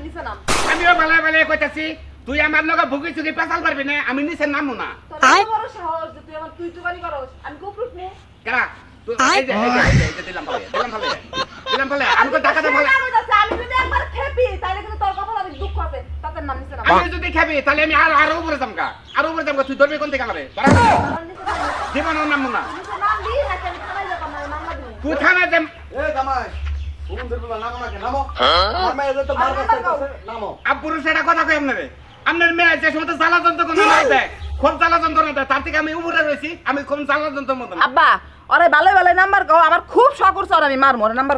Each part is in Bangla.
তুই নিচে নাম আমিও বেলা বেলা কইতাছি তুই আমার লগে ভুগি চুগি পেশাল পারবি না আমি নিচে নামবো না। তোর এত বড় সাহস যে তুই আমার তুই তুকানি করস। আমি কুকুর নে। কেরা? তুই এই যে এই যে, এই যে, এই যে দিলাম ফলে দিলাম ফলে দিলাম ফলে আমি তো টাকাটা ফলে আমি যদি একবার খেপি তাহলে কিন্তু তোর কথা অনেক দুঃখ হবে তাদের নাম নিচে নাম। আমি যদি খাবি তাহলে আমি আর আরও উপরে যামকা আরও উপরে যামকা তুই ধরবি কোন থেকে আমারে? আমার নিচে নাম। জীবনও নামবো না। নিচে নাম দি নাকি আমি থানায় যাব না মামলা দিবি তুই থানা যাম এ জামাই। আপনারে মেয়ে যে সময় খুব তার থেকে আমি উপরে রয়েছি আমি যন্ত্রের মতো আব্বা ভালো ভালো নাম্বার আমার খুব শখ করছে নাম্বার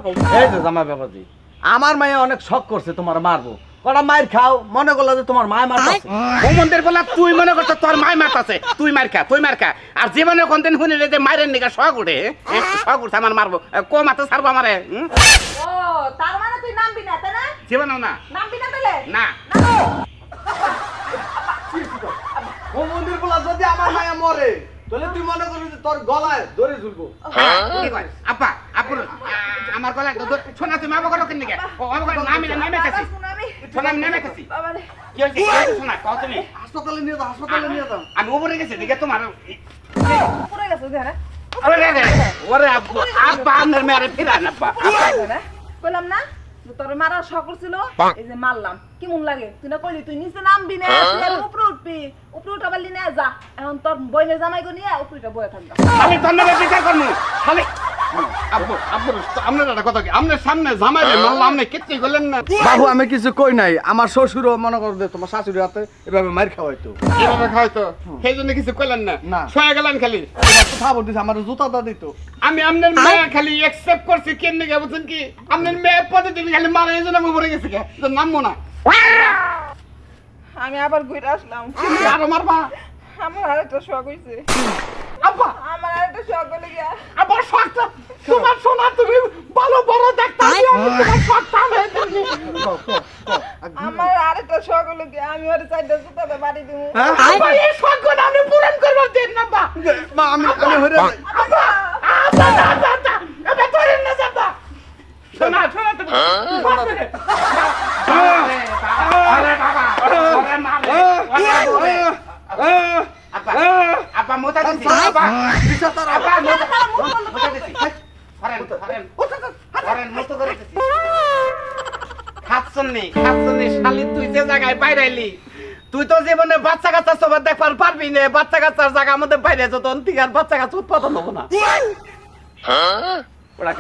বাবাজি আমার মেয়ে অনেক শখ করছে তোমার মারবো কটা মায়ের খাও মনে করল যে তোমার মায় মারছে ভূমন্দের বলা তুই মনে করছ তোর মায় মারতাছে তুই মার খা তুই মার খা আর জীবনে কোনদিন শুনিলে যে মায়ের নিকা শখ উঠে শখ উঠছে আমার মারবো কো মাথা ছাড়বো আমারে তার মানে তুই নামবি না তাই না? জীবনেও না। নামবি না তাহলে? না। হুমুন্দের বলা যদি আমার মায়া মরে তাহলে তুই মনে করবি যে তোর গলায় ধরে ঝুলবো। হ্যাঁ, কি কয়? আপা আপুর আমার গলায় তো ধর- শোনা তুমি আমাকে করো কেন ও আমাকে নামি নামে গেছি শোনা আমি নেমে কি হয়েছে? শোনা কও তুমি। হাসপাতালে নিয়ে যাও হাসপাতালে নিয়ে যাও। আমি উপরে গেছি তোমার পুরো গেছে দেখে ওরে ওরে আব্বু ফিরান আব্বা। কইলাম না তোর মারার শখ করছিল এই যে মারলাম। কেমন লাগে? তুই না কইলি তুই নিচে নামবি না আর উপরে উঠবি। উপরে উঠা পারলি না যা। এখন তোর বইনের জামাই গো নিয়ে উপরে উঠা বয়ে থাকবা। খালি ধন্যবাদ বিচার করব। খালি বাবু আমি কিছু কই নাই। আমার শ্বশুরও মনে করো তোমার শাশুড়ি হাতে এভাবে মার খাওয়াইতো। এভাবে সেই জন্য কিছু করলেন না? গেলেন খালি? তো দিছে আমার জুতা দা দিত। আমি আপনার মেয়ে খালি একসেপ্ট করছি কেন নিকে বুঝছেন কি? আপনার মেয়ে পজিটিভ খালি মারা এই জন্য আমি উপরে গেছি কে? তো নামবো না। আমি আবার ঘুরে আসলাম। আরও মারবা। আমার আরেকটা শখ হইছে। আব্বা আমার আরেকটা শখ হলে গিয়া আবার শখটা তোমার সোনা তুমি ভালো বড় ডাক্তার আমি তোমার শখটা আমি আমার আরেকটা শখ হলো গিয়া আমি ওর চারটা জুতাতে বাড়ি দিব হ্যাঁ? আব্বা এই শখটা আমি পূরণ করব দিন না বা মা আমি আমি হইরে আব্বা আব্বা না না না এবার ধরেন না যাবা শোনা শোনা তুমি আরে বাবা আরে মারে আব্বা আব্বা মোটা দিছি আব্বা। আব্বা। মোটা মোটা দিছি। ধরেন ধরেন। ধরেন মতো করে দিছি। খাচ্ছনি খাচ্ছনি শালি তুই যে জায়গায় বাইরাইলি তুই তো জীবনে বাচ্চা কাচ্চা সবার দেখবার পারবি না বাচ্চা কাচ্চার জায়গা আমাদের বাইরে যত অন্তিকার বাচ্চা কাচ্চা উৎপাদন হব না। ওরা